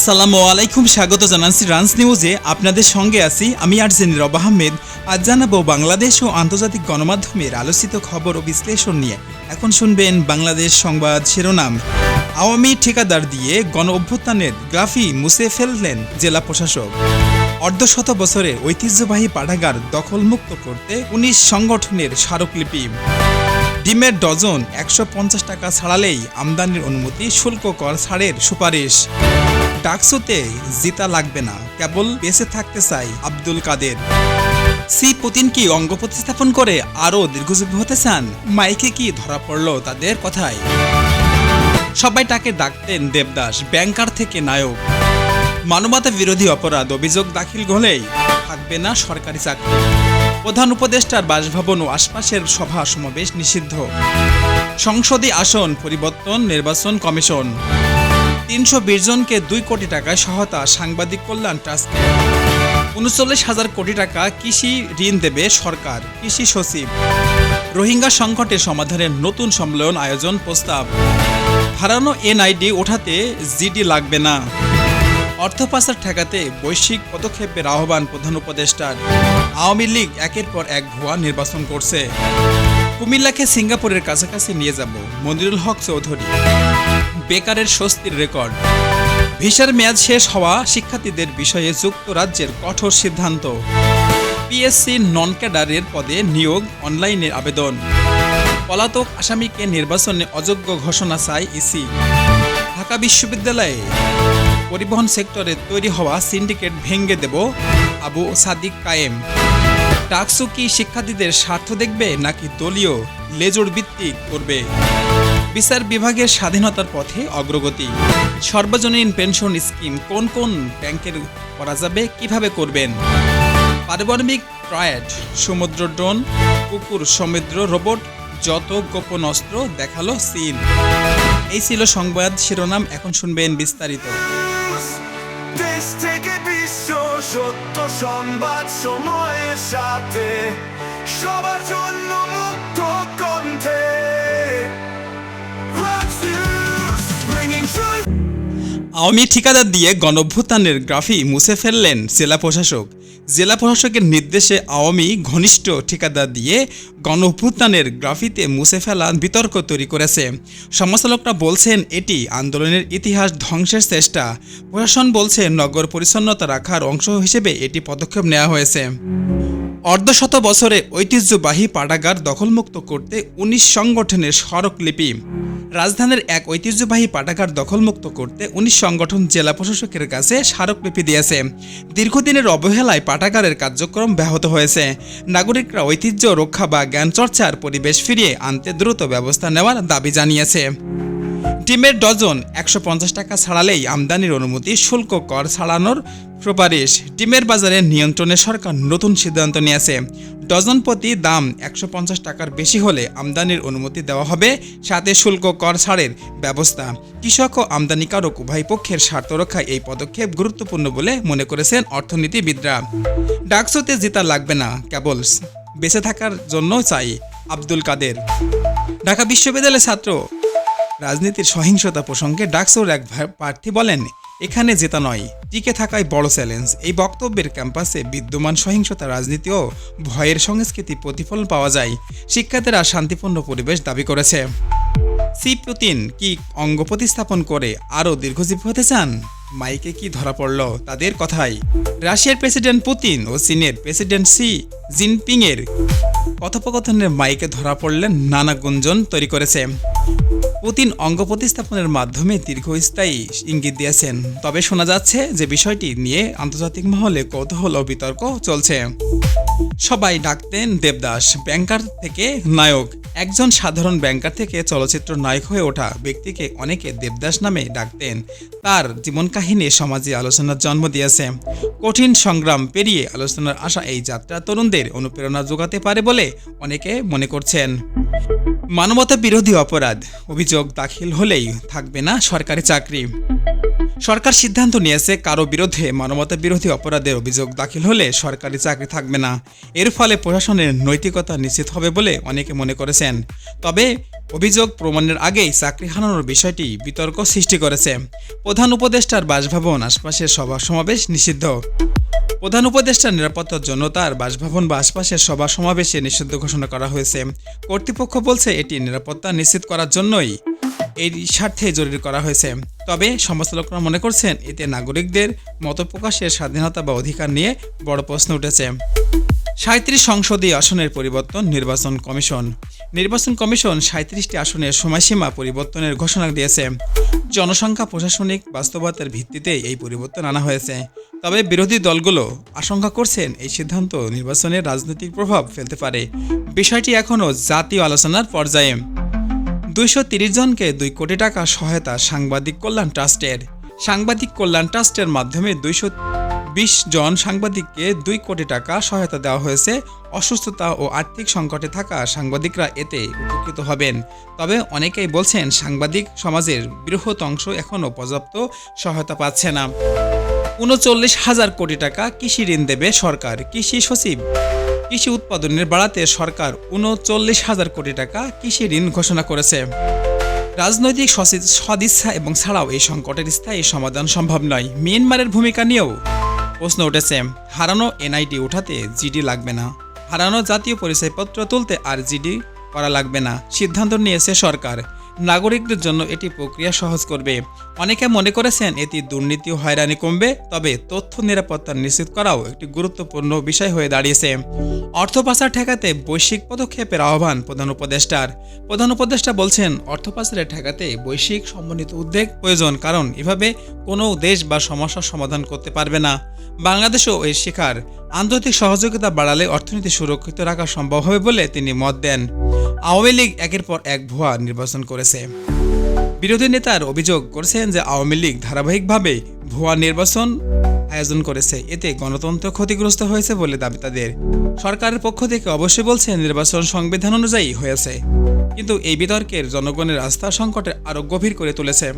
আসসালামু আলাইকুম, স্বাগত জানাচ্ছি রান্স নিউজে। আপনাদের সঙ্গে আছি আমি আরজেন রব আহমেদ। আজ জানাব বাংলাদেশ ও আন্তর্জাতিক গণমাধ্যমের আলোচিত খবর ও বিশ্লেষণ নিয়ে। এখন শুনবেন বাংলাদেশ সংবাদ শিরোনাম। আওয়ামী ঠিকাদার দিয়ে গণ অভ্যুত্থানের গ্রাফি মুছে ফেললেন জেলা প্রশাসক। অর্ধশত বছরের ঐতিহ্যবাহী পাঠাগার দখলমুক্ত করতে উনিশ সংগঠনের স্মারকলিপি। ডিমের ডজন একশো পঞ্চাশ টাকা ছাড়ালেই আমদানির অনুমতি শুল্ক কর ছাড়ের সুপারিশ। ডাকসুতে জিতা লাগবে না। কেবল বেঁচে থাকতে চাই আব্দুল কাদের। সি পুতিন কি অঙ্গ প্রতিস্থাপন করে আরও দীর্ঘজীবী হতে চান? মাইকে কি ধরা পড়ল তাদের কথায়? সবাই তাকে ডাকতেন দেবদাস, ব্যাংকার থেকে নায়ক। মানবতা বিরোধী অপরাধ, অভিযোগ দাখিল হলেই থাকবে না সরকারি চাকরি। প্রধান উপদেষ্টার বাসভবন ও আশপাশের সভা সমাবেশ নিষিদ্ধ। সংসদে আসন, পরিবর্তন, নির্বাচন কমিশন। তিনশো বিশ জনকে দুই কোটি টাকা সহায়তা, সাংবাদিক কল্যাণ ট্রাস্টে উনচল্লিশ হাজার কোটি টাকা কৃষি ঋণ দেবে সরকার, কৃষি সচিব। রোহিঙ্গা সংকটের সমাধানের নতুন সম্মেলন আয়োজন প্রস্তাব। হারানো এনআইডি ওঠাতে জিডি লাগবে না। অর্থ পাচার ঠেকাতে বৈশ্বিক পদক্ষেপের আহ্বান প্রধান উপদেষ্টার। আওয়ামী লীগ একের পর এক ভুয়া নির্বাচন করছে। কুমিল্লাকে সিঙ্গাপুরের কাছাকাছি নিয়ে যাব, মনিরুল হক চৌধুরী। বেকারের স্বস্তির রেকর্ড। ভিসার মেয়াদ শেষ হওয়া শিক্ষার্থীদের বিষয়ে যুক্তরাজ্যের কঠোর সিদ্ধান্ত। পিএসসি নন ক্যাডারের পদে নিয়োগ অনলাইনের আবেদন। পলাতক আসামিকে নির্বাচনে অযোগ্য ঘোষণা চায় ইসি ঢাকা বিশ্ববিদ্যালয়ে পরিবহন সেক্টরে তৈরি হওয়া সিন্ডিকেট ভেঙে দেব আবু সাদিক কায়েম। টাকসু কি শিক্ষার্থীদের স্বার্থ দেখবে নাকি দলীয় লেজুর ভিত্তিক করবে? বিচার বিভাগের স্বাধীনতার পথে অগ্রগতি। সর্বজনীন পেনশন স্কিম কোন কোন ব্যাংকের করা যাবে, কীভাবে করবেন? পারমাণবিক ট্রায়েড, সমুদ্র ড্রোন, কুকুর সমুদ্র রোবট, যত গোপন অস্ত্র দেখাল চীন। এই ছিল সংবাদ, শিরোনাম এখন শুনবেন বিস্তারিত। সত্য সংবাদ সময়ের সাথে, সবার জন্য মুক্ত আওয়ামী ঠিকাদার দিয়ে গণভ্যুত্থানের গ্রাফি মুছে ফেললেন জেলা প্রশাসক। জেলা প্রশাসকের নির্দেশে আওয়ামী ঘনিষ্ঠ ঠিকাদার দিয়ে গণভ্যুত্থানের গ্রাফিতে মুছে ফেলা বিতর্ক তৈরি করেছে। সমালোচকরা বলছেন, এটি আন্দোলনের ইতিহাস ধ্বংসের চেষ্টা। প্রশাসন বলছে, নগর পরিচ্ছন্নতা রাখার অংশ হিসেবে এটি পদক্ষেপ নেওয়া হয়েছে। অর্ধশত বছরে ঐতিহ্যবাহী পাঠাগার দখলমুক্ত করতে উনিশ সংগঠনের স্মারকলিপি। রাজধানীর এক ঐতিহ্যবাহী পাঠাগার দখলমুক্ত করতে উনিশ সংগঠন জেলা প্রশাসকের কাছে স্মারকলিপি দিয়েছে। দীর্ঘদিনের অবহেলায় পাঠাগারের কার্যক্রম ব্যাহত হয়েছে। নাগরিকরা ঐতিহ্য রক্ষা বা জ্ঞানচর্চার পরিবেশ ফিরিয়ে আনতে দ্রুত ব্যবস্থা নেওয়ার দাবি জানিয়েছে। ডিমের ডজন একশো পঞ্চাশ টাকা ছাড়ালেই আমদানির অনুমতি শুল্ক কর ছাড়ানোর সুপারিশ। ডিমের বাজারে নিয়ন্ত্রণে সরকার নতুন সিদ্ধান্ত নিয়েছে। ডজন প্রতি দাম একশো পঞ্চাশ টাকার বেশি হলে আমদানির অনুমতি দেওয়া হবে, সাথে শুল্ক কর ছাড়ের ব্যবস্থা। কৃষক ও আমদানিকারক উভয় পক্ষের স্বার্থ রক্ষায় এই পদক্ষেপ গুরুত্বপূর্ণ বলে মনে করেছেন অর্থনীতিবিদরা। ডাকসুতে জেতা লাগবে না কেবল বেঁচে থাকার জন্য চাই আব্দুল কাদের। ঢাকা বিশ্ববিদ্যালয়ের ছাত্র। রাজনীতির সহিংসতা প্রসঙ্গে ডাকসোর এক প্রার্থী বলেন এখানে জেতা নয়। টিকে থাকাই বড় চ্যালেঞ্জ। এই বক্তব্যের ক্যাম্পাসে বিদ্যমান সহিংসতা রাজনীতি ও ভয়ের সংস্কৃতি প্রতিফলন পাওয়া যায়। শিক্ষার্থীরা শান্তিপূর্ণ পরিবেশ দাবি করেছে। সি পুতিন কি অঙ্গ প্রতিস্থাপন করে আরও দীর্ঘজীবী হতে চান? মাইকে কি ধরা পড়ল তাদের কথাই। রাশিয়ার প্রেসিডেন্ট পুতিন ও চীনের প্রেসিডেন্ট সি জিনপিংয়ের কথোপকথনের মাইকে ধরা পড়লেন নানা গুঞ্জন তৈরি করেছে। পুতিন অঙ্গ প্রতিস্থাপনের মাধ্যমে দীর্ঘস্থায়ী ইঙ্গিত দিয়েছেন। তবে শোনা যাচ্ছে যে বিষয়টি নিয়ে আন্তর্জাতিক মহলে কৌতূহল ও বিতর্ক চলছে। সবাই ডাকতেন দেবদাস, ব্যাংকার থেকে নায়ক। একজন সাধারণ ব্যাংকার থেকে চলচ্চিত্র নায়ক হয়ে ওঠা ব্যক্তিকে অনেকে দেবদাস নামে ডাকতেন। তার জীবন কাহিনী সমাজে আলোচনার জন্ম দিয়েছে। কঠিন সংগ্রাম পেরিয়ে আলোচনার আসা এই যাত্রা তরুণদের অনুপ্রেরণা যোগাতে পারে বলে অনেকে মনে করছেন। মানবতা বিরোধী অপরাধ, অভিযোগ দাখিল হলেই থাকবে না সরকারি চাকরি। সরকার সিদ্ধান্ত নিয়েছে কারও বিরুদ্ধে মানবতা বিরোধী অপরাধের অভিযোগ দাখিল হলে সরকারি চাকরি থাকবে না। এর ফলে প্রশাসনের নৈতিকতা নিশ্চিত হবে বলে অনেকে মনে করেছেন। তবে অভিযোগ প্রমাণের আগেই চাকরি হারানোর বিষয়টি বিতর্ক সৃষ্টি করেছে। প্রধান উপদেষ্টার বাসভবন আশপাশের সভা সমাবেশ নিষিদ্ধ। প্রধান উপদেষ্টা নিরাপত্তার জন্য তার বাসভবন বা আশপাশের সভা সমাবেশে নিষিদ্ধ ঘোষণা করা হয়েছে। কর্তৃপক্ষ বলছে এটি নিরাপত্তা নিশ্চিত করার জন্যই এই স্বার্থে জরুরি করা হয়েছে। তবে সমাজলোকরা মনে করছেন এতে নাগরিকদের মতপ্রকাশের স্বাধীনতা বা অধিকার নিয়ে বড় প্রশ্ন উঠেছে। সাঁত্রিশ সংসদীয় আসনের পরিবর্তন নির্বাচন কমিশন। নির্বাচন কমিশন সাঁত্রিশটি আসনের সময়সীমা পরিবর্তনের ঘোষণা দিয়েছে। জনসংখ্যা প্রশাসনিক বাস্তবতার ভিত্তিতে এই পরিবর্তন আনা হয়েছে। তবে বিরোধী দলগুলো আশঙ্কা করছেন এই সিদ্ধান্ত নির্বাচনের রাজনৈতিক প্রভাব ফেলতে পারে। বিষয়টি এখনও জাতীয় আলোচনার পর্যায়ে। দুইশো তিরিশ জনকে দুই কোটি টাকা সহায়তা সাংবাদিক কল্যাণ ট্রাস্টের। সাংবাদিক কল্যাণ ট্রাস্টের মাধ্যমে দুইশো বিশ জন সাংবাদিককে দুই কোটি টাকা সহায়তা দেওয়া হয়েছে। অসুস্থতা ও আর্থিক সংকটে থাকা সাংবাদিকরা এতে উপকৃত হবেন। তবে অনেকেই বলছেন, সাংবাদিক সমাজের বৃহৎ অংশ এখনও পর্যাপ্ত সহায়তা পাচ্ছে না। উনচল্লিশ হাজার কোটি টাকা কৃষি ঋণ দেবে সরকার। কৃষি সচিব, কৃষি উৎপাদনের বাড়াতে সরকার উনচল্লিশ হাজার কোটি টাকা কৃষি ঋণ ঘোষণা করেছে। রাজনৈতিক সদিচ্ছা এবং ছাড়াও এই সংকটের স্থায়ী সমাধান সম্ভব নয়। মিয়ানমারের ভূমিকা নিয়েও প্রশ্ন উঠেছে, হারানো এনআইডি উঠাতে জিডি লাগবে না। হারানো জাতীয় পরিচয়পত্র তুলতে আর জিডি করা লাগবে না, সিদ্ধান্ত নিয়েছে সরকার। নাগরিকদের জন্য এটি প্রক্রিয়া সহজ করবে। অনেকে মনে করেছেন এটি দুর্নীতি ও হয়রানি কমবে, তবে তথ্য নিরাপত্তা নিশ্চিত করাও একটি গুরুত্বপূর্ণ বিষয় হয়ে দাঁড়িয়েছে। অর্থ পাচার ঠেকাতে বৈশ্বিক পদক্ষেপের আহ্বান প্রধান উপদেষ্টার। প্রধান উপদেষ্টা বলছেন, অর্থ পাচারের ঠেকাতে বৈশ্বিক সমন্বিত উদ্যোগ প্রয়োজন, কারণ এভাবে কোনো দেশ বা সমস্যার সমাধান করতে পারবে না। বাংলাদেশও এর শিকার। আন্তর্জাতিক সহযোগিতা বাড়ালে অর্থনীতি সুরক্ষিত রাখা সম্ভব হবে বলে তিনি মত দেন। আওয়ামী লীগ একের পর এক ভুয়া নির্বাচন করেছে। বিরোধী নেতার অভিযোগ করেছেন যে আওয়ামী লীগ ধারাবাহিকভাবে ভুয়া নির্বাচন আয়োজন করেছে। এতে গণতন্ত্র ক্ষতিগ্রস্ত হয়েছে বলে দাবি তাদের। সরকারের পক্ষ থেকে অবশ্যই বলছে, নির্বাচন সংবিধান অনুযায়ী হয়েছে। কিন্তু এই বিতর্কের জনগণের আস্থা সংকটে আরও গভীর করে তুলেছে।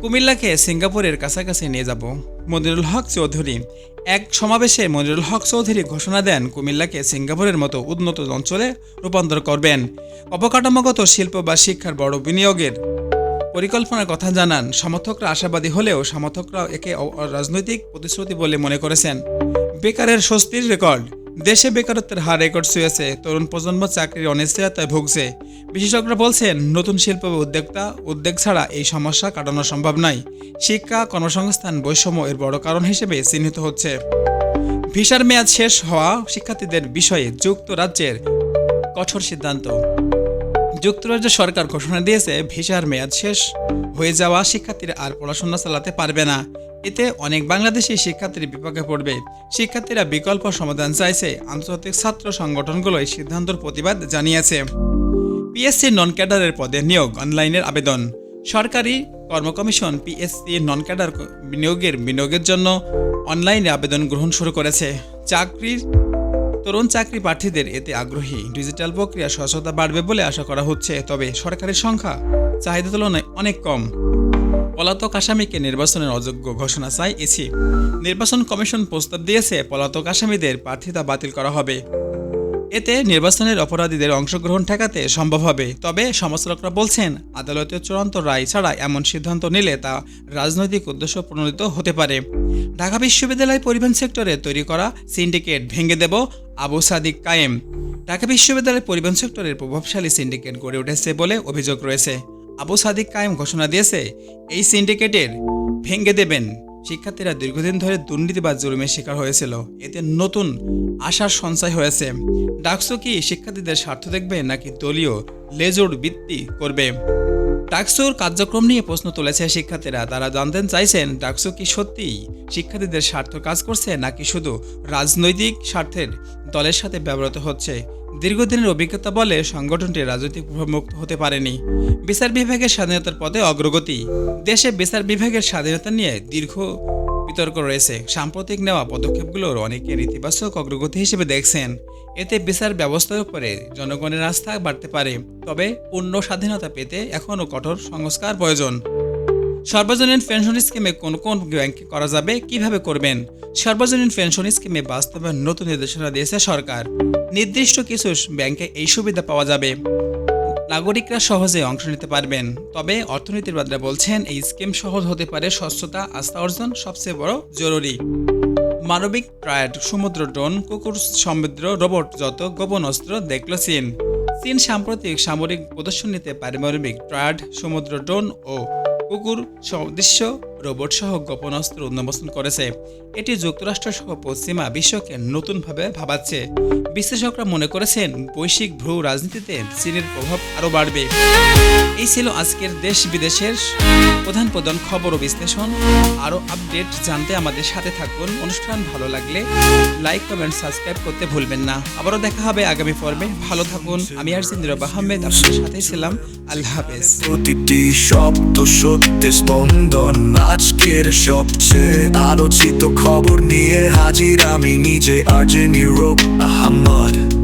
কুমিল্লাকে সিঙ্গাপুরের কাছাকাছি নিয়ে যাব। মনিরুল হক চৌধুরী এক সমাবেশে মনিরুল হক চৌধুরী ঘোষণা দেন, কুমিল্লাকে সিঙ্গাপুরের মতো উন্নত অঞ্চলে রূপান্তর করবেন। অবকাঠামোগত শিল্প বা শিক্ষার বড় বিনিয়োগের পরিকল্পনার কথা জানান, সমর্থকরা আশাবাদী হলেও সমর্থকরা একে রাজনৈতিক প্রতিশ্রুতি বলে মনে করেছেন। বেকারের স্বস্তির রেকর্ড, দেশে বেকারত্বের হার রেকর্ড ছুঁয়েছে, তরুণ প্রজন্ম চাকরির অনিশ্চয়তায় ভুগছে। বিশেষজ্ঞরা বলছেন, নতুন শিল্প উদ্যোক্তা, উদ্যোগ ছাড়া এই সমস্যা কাটানো সম্ভব নয়। শিক্ষা, কর্মসংস্থান, বৈষম্য এর বড় কারণ হিসেবে চিহ্নিত হচ্ছে। ভিসার মেয়াদ শেষ হওয়া শিক্ষার্থীদের বিষয়ে যুক্তরাজ্যের কঠোর সিদ্ধান্ত। যুক্তরাজ্য সরকার ঘোষণা দিয়েছে, ভিসার মেয়াদ শেষ হয়ে যাওয়া শিক্ষার্থীরা আর পড়াশোনা চালাতে পারবে না। এতে অনেক বাংলাদেশি শিক্ষার্থীর বিপাকে পড়বে। শিক্ষার্থীরা বিকল্প সমাধান চাইছে, আন্তর্জাতিক ছাত্র সংগঠনগুলো এই সিদ্ধান্তের প্রতিবাদ জানিয়েছে। পিএসসি নন ক্যাডারের পদে নিয়োগ, অনলাইনের আবেদন। সরকারি কর্ম কমিশন পিএসসি নন ক্যাডার বিনিয়োগের বিনিয়োগের জন্য অনলাইনে আবেদন গ্রহণ শুরু করেছে। চাকরির তরুণ চাকরি প্রার্থীদের এতে আগ্রহী ডিজিটাল প্রক্রিয়া সহজতা বাড়বে বলে আশা করা হচ্ছে, তবে সরকারের সংখ্যা চাহিদা তুলনায় অনেক কম। পলাতক আসামিকে নির্বাচনের অযোগ্য ঘোষণা চায় এসি। নির্বাচন কমিশন প্রস্তাব দিয়েছে, পলাতক আসামিদের প্রার্থিতা বাতিল করা হবে। এতে নির্বাচনের অপরাধীদের অংশগ্রহণ ঠেকাতে সম্ভব হবে। তবে সমালোচকরা বলছেন, আদালতের চূড়ান্ত রায় ছাড়া এমন সিদ্ধান্ত নিলে তা রাজনৈতিক উদ্দেশ্য প্রণোদিত হতে পারে। ঢাকা বিশ্ববিদ্যালয় পরিবহন সেক্টরে তৈরি করা সিন্ডিকেট ভেঙে দেব আবু সাদিক কায়েম। ঢাকা বিশ্ববিদ্যালয় পরিবহন সেক্টরের প্রভাবশালী সিন্ডিকেট গড়ে উঠেছে বলে অভিযোগ রয়েছে। আবু সাদিক কায়েম ঘোষণা দিয়েছে, এই সিন্ডিকেটের ভেঙে দেবেন। শিক্ষার্থীরা দীর্ঘদিন ধরে দুর্নীতি বা জুলুমের শিকার হয়েছিল। এতে নতুন আশার সঞ্চয় হয়েছে। ডাকসু কি শিক্ষার্থীদের স্বার্থ দেখবে নাকি দলীয় লেজুর বৃত্তি করবে? ডাকসুর কার্যক্রম নিয়ে প্রশ্ন তুলেছে শিক্ষার্থীরা। তারা জানতে চাইছেন ডাকসু কি সত্যিই শিক্ষার্থীদের স্বার্থ কাজ করছে নাকি শুধু রাজনৈতিক স্বার্থের দলের সাথে ব্যবহৃত হচ্ছে? দীর্ঘদিনের অভিজ্ঞতা বলে সংগঠনটি রাজনৈতিক প্রভাবমুক্ত হতে পারেনি। বিচার বিভাগের স্বাধীনতার পদে অগ্রগতি। দেশে বিচার বিভাগের স্বাধীনতা নিয়ে দীর্ঘ বিতর্ক রয়েছে। সাম্প্রতিক নেওয়া পদক্ষেপগুলোর অনেকে ইতিবাচক অগ্রগতি হিসেবে দেখছেন। এতে বিচার ব্যবস্থার উপরে জনগণের আস্থা বাড়তে পারে। তবে পূর্ণ স্বাধীনতা পেতে এখনও কঠোর সংস্কার প্রয়োজন। সর্বজনীন পেনশন স্কিমে কোন কোন ব্যাংকে করা যাবে, কীভাবে করবেন? সর্বজনীন পেনশন স্কিমে বাস্তবায়ন নতুন নির্দেশনা দিয়েছে সরকার। নির্দিষ্ট কিছু ব্যাংকে এই সুবিধা পাওয়া যাবে। নাগরিকরা সহজে অংশ নিতে পারবেন। তবে অর্থনীতিবিদরা বলছেন, এই স্কিম সহজ হতে পারে স্বচ্ছতা, আস্থা অর্জন সবচেয়ে বড় জরুরি। মানবিক ট্রায়াড, সমুদ্র ড্রোন, কুকুর সমুদ্র রোবট যত গোপন অস্ত্র দেখল চীন। চীন সাম্প্রতিক সামরিক প্রদর্শনীতে পারমাণবিক ট্রায়াড, সমুদ্র ড্রোন ও কুকুর সদৃশ্য রোবট সহ গোপন অস্ত্র উন্মোচন করেছে। এটি যুক্তরাষ্ট্র সহ পশ্চিমা বিশ্বকে নতুনভাবে ভাবাচ্ছে। বিশ্লেষকরা মনে করেছেন, বৈশ্বিক ভ্রু রাজনীতিতে চীনের প্রভাব আরও বাড়বে। এই ছিল আজকের দেশ বিদেশের প্রধান প্রধান খবর ও বিশ্লেষণ, আরও আপডেট জানতে আমাদের সাথে থাকুন। অনুষ্ঠান ভালো লাগলে লাইক, কমেন্ট, সাবস্ক্রাইব করতে ভুলবেন না। আবারও দেখা হবে আগামী পর্বে। ভালো থাকুন। আমি আর সিন্দিরব আহমেদ আপনাদের সাথে ছিলাম। আল্লাহ হাফেজ। প্রতিটি শব্দ সত্যি স্পন্দন। আজকের সবচেয়ে আলোচিত খবর নিয়ে হাজির আমি নিজে, আর্জে নীরব আহমদ।